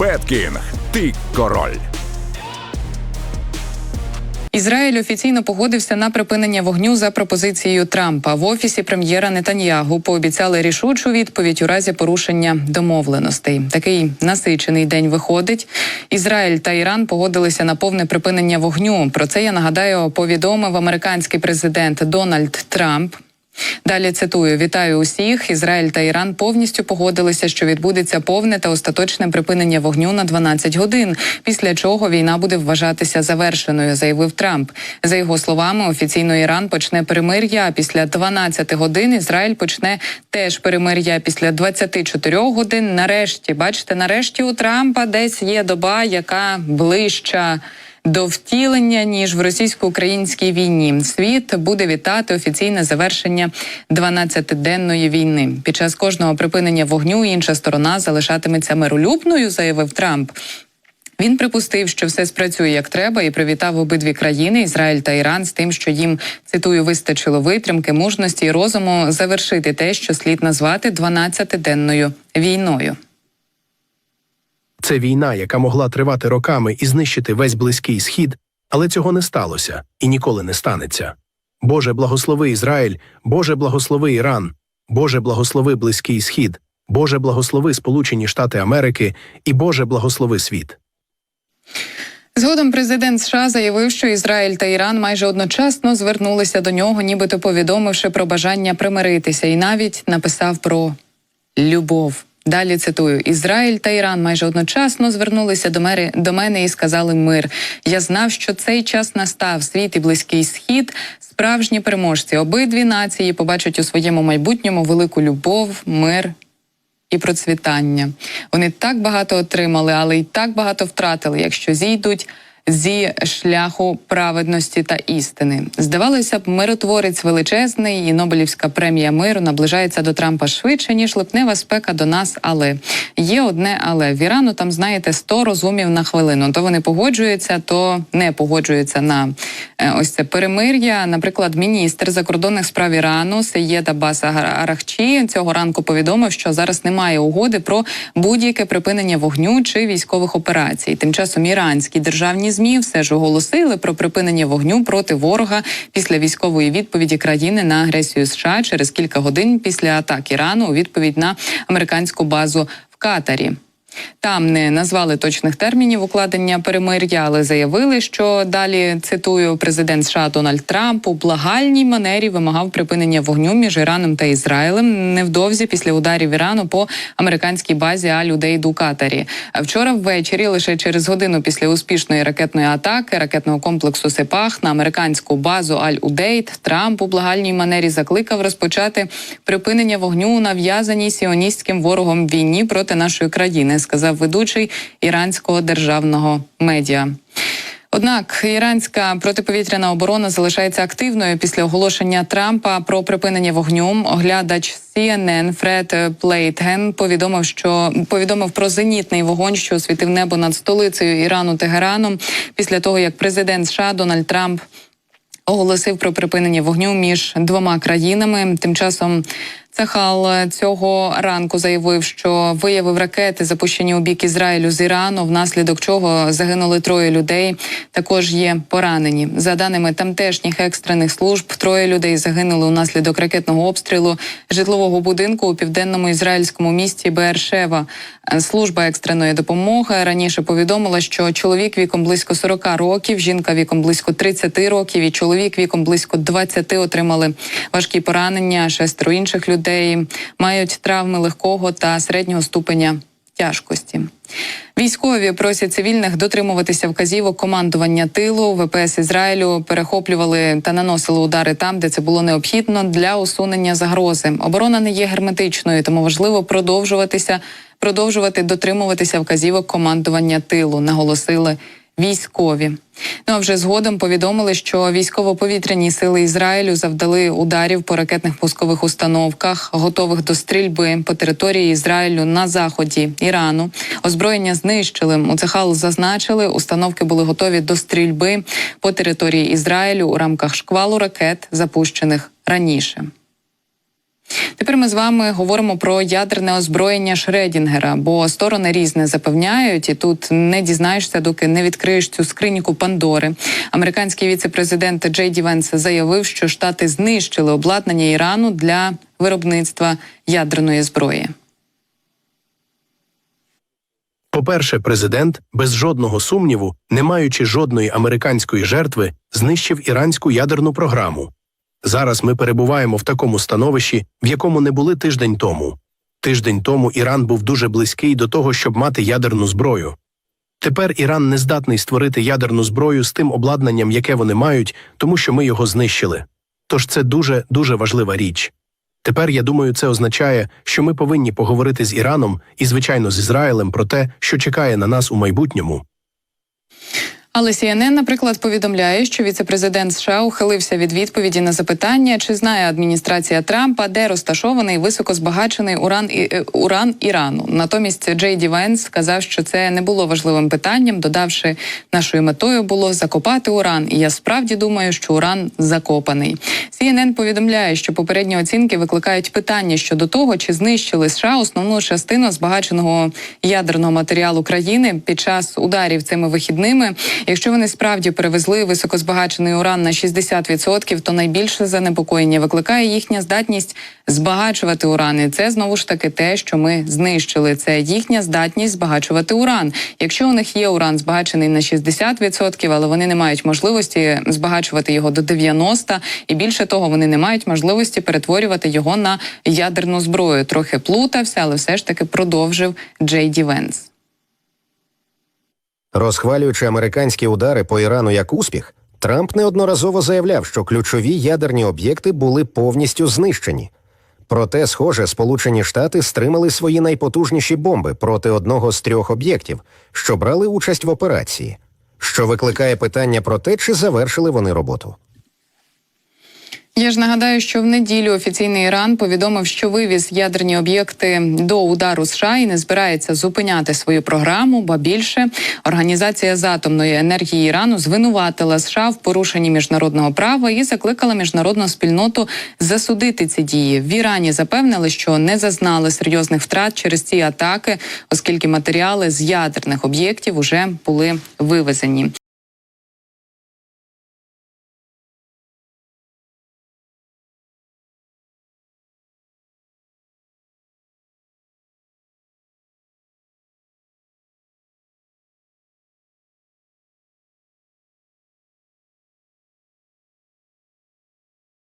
Беткінг. Ти король. Ізраїль офіційно погодився на припинення вогню за пропозицією Трампа. В офісі прем'єра Нетаньягу пообіцяли рішучу відповідь у разі порушення домовленостей. Такий насичений день виходить. Ізраїль та Іран погодилися на повне припинення вогню. Про це я нагадаю повідомив американський президент Дональд Трамп. Далі цитую: вітаю усіх. Ізраїль та Іран повністю погодилися, що відбудеться повне та остаточне припинення вогню на 12 годин. Після чого війна буде вважатися завершеною, заявив Трамп. За його словами, офіційно Іран почне перемир'я. Після 12 годин Ізраїль почне теж перемир'я. Після 24 годин. Нарешті, бачите, нарешті у Трампа десь є доба, яка ближча до втілення ніж в російсько-українській війні. Світ буде вітати офіційне завершення 12-денної війни. Під час кожного припинення вогню інша сторона залишатиметься миролюбною, заявив Трамп. Він припустив, що все спрацює як треба, і привітав обидві країни Ізраїль та Іран з тим, що їм цитую вистачило витримки, мужності і розуму завершити те, що слід назвати 12-денною війною. Це війна, яка могла тривати роками і знищити весь близький схід, але цього не сталося і ніколи не станеться. Боже, благослови Ізраїль, Боже, благослови Іран, Боже, благослови Близький Схід, Боже, благослови Сполучені Штати Америки і Боже, благослови світ. Згодом президент США заявив, що Ізраїль та Іран майже одночасно звернулися до нього, нібито повідомивши про бажання примиритися, і навіть написав про любов. Далі цитую: Ізраїль та Іран майже одночасно звернулися до мери до мене і сказали мир. Я знав, що цей час настав. Світ і близький схід, справжні переможці. Обидві нації побачать у своєму майбутньому велику любов, мир і процвітання. Вони так багато отримали, але й так багато втратили, якщо зійдуть. Зі шляху праведності та істини здавалося б, миротворець величезний, і Нобелівська премія миру наближається до Трампа швидше ніж липнева спека до нас. Але є одне, але в Ірану там знаєте 100 розумів на хвилину. То вони погоджуються, то не погоджуються на е, ось це перемир'я. Наприклад, міністр закордонних справ Ірану Сеєда Баса Арахчі цього ранку повідомив, що зараз немає угоди про будь-яке припинення вогню чи військових операцій. Тим часом іранські державні ЗМІ все ж оголосили про припинення вогню проти ворога після військової відповіді країни на агресію США через кілька годин після атак Ірану у відповідь на американську базу Катарі. Там не назвали точних термінів укладення перемир'я, але заявили, що далі цитую президент США Дональд Трамп у благальній манері вимагав припинення вогню між Іраном та Ізраїлем невдовзі після ударів Ірану по американській базі Аль-Удейд у Катарі. Вчора ввечері, лише через годину після успішної ракетної атаки ракетного комплексу Сепах на американську базу Аль-Удейд, Трамп у благальній манері закликав розпочати припинення вогню у нав'язаній сіоністським ворогом війні проти нашої країни сказав ведучий іранського державного медіа. Однак іранська протиповітряна оборона залишається активною після оголошення Трампа про припинення вогню. Оглядач CNN Фред Плейтген повідомив, що повідомив про зенітний вогонь, що освітив небо над столицею Ірану Тегераном після того, як президент США Дональд Трамп оголосив про припинення вогню між двома країнами. Тим часом Цахал цього ранку заявив, що виявив ракети, запущені у бік Ізраїлю з Ірану, внаслідок чого загинули троє людей. Також є поранені. За даними тамтешніх екстрених служб, троє людей загинули унаслідок ракетного обстрілу житлового будинку у південному ізраїльському місті Бершева. Служба екстреної допомоги раніше повідомила, що чоловік віком близько 40 років, жінка віком близько 30 років і чоловік віком близько 20 отримали важкі поранення. Шестеро інших людей мають травми легкого та середнього ступеня тяжкості. Військові просять цивільних дотримуватися вказівок командування тилу. ВПС Ізраїлю перехоплювали та наносили удари там, де це було необхідно для усунення загрози. Оборона не є герметичною, тому важливо продовжуватися, продовжувати дотримуватися вказівок командування тилу. Наголосили військові. Ну а вже згодом повідомили, що військово-повітряні сили Ізраїлю завдали ударів по ракетних пускових установках, готових до стрільби по території Ізраїлю на заході Ірану. Озброєння знищили. У Цехал зазначили, установки були готові до стрільби по території Ізраїлю у рамках шквалу ракет, запущених раніше. Тепер ми з вами говоримо про ядерне озброєння Шредінгера, бо сторони різне запевняють, і тут не дізнаєшся, доки не відкриєш цю скриньку Пандори. Американський віце-президент Джей Ді Венс заявив, що штати знищили обладнання Ірану для виробництва ядерної зброї. По-перше, президент, без жодного сумніву, не маючи жодної американської жертви, знищив іранську ядерну програму. Зараз ми перебуваємо в такому становищі, в якому не були тиждень тому. Тиждень тому Іран був дуже близький до того, щоб мати ядерну зброю. Тепер Іран не здатний створити ядерну зброю з тим обладнанням, яке вони мають, тому що ми його знищили. Тож це дуже дуже важлива річ. Тепер я думаю, це означає, що ми повинні поговорити з Іраном і, звичайно, з Ізраїлем про те, що чекає на нас у майбутньому. Але CNN, наприклад, повідомляє, що віцепрезидент США ухилився від відповіді на запитання, чи знає адміністрація Трампа, де розташований високозбагачений уран і е, уран Ірану. Натомість Джей Ді Венс сказав, що це не було важливим питанням, додавши, нашою метою було закопати уран. І я справді думаю, що уран закопаний. CNN повідомляє, що попередні оцінки викликають питання щодо того, чи знищили США основну частину збагаченого ядерного матеріалу країни під час ударів цими вихідними. Якщо вони справді перевезли високозбагачений уран на 60%, то найбільше занепокоєння викликає їхня здатність збагачувати уран. І це знову ж таки те, що ми знищили. Це їхня здатність збагачувати уран. Якщо у них є уран збагачений на 60%, але вони не мають можливості збагачувати його до 90%, і більше того, вони не мають можливості перетворювати його на ядерну зброю. Трохи плутався, але все ж таки продовжив Джей Ді Венс. Розхвалюючи американські удари по Ірану як успіх, Трамп неодноразово заявляв, що ключові ядерні об'єкти були повністю знищені. Проте, схоже, Сполучені Штати стримали свої найпотужніші бомби проти одного з трьох об'єктів, що брали участь в операції, що викликає питання про те, чи завершили вони роботу. Я ж нагадаю, що в неділю офіційний Іран повідомив, що вивіз ядерні об'єкти до удару США і не збирається зупиняти свою програму. Ба більше організація з атомної енергії Ірану звинуватила США в порушенні міжнародного права і закликала міжнародну спільноту засудити ці дії. В Ірані запевнили, що не зазнали серйозних втрат через ці атаки, оскільки матеріали з ядерних об'єктів уже були вивезені.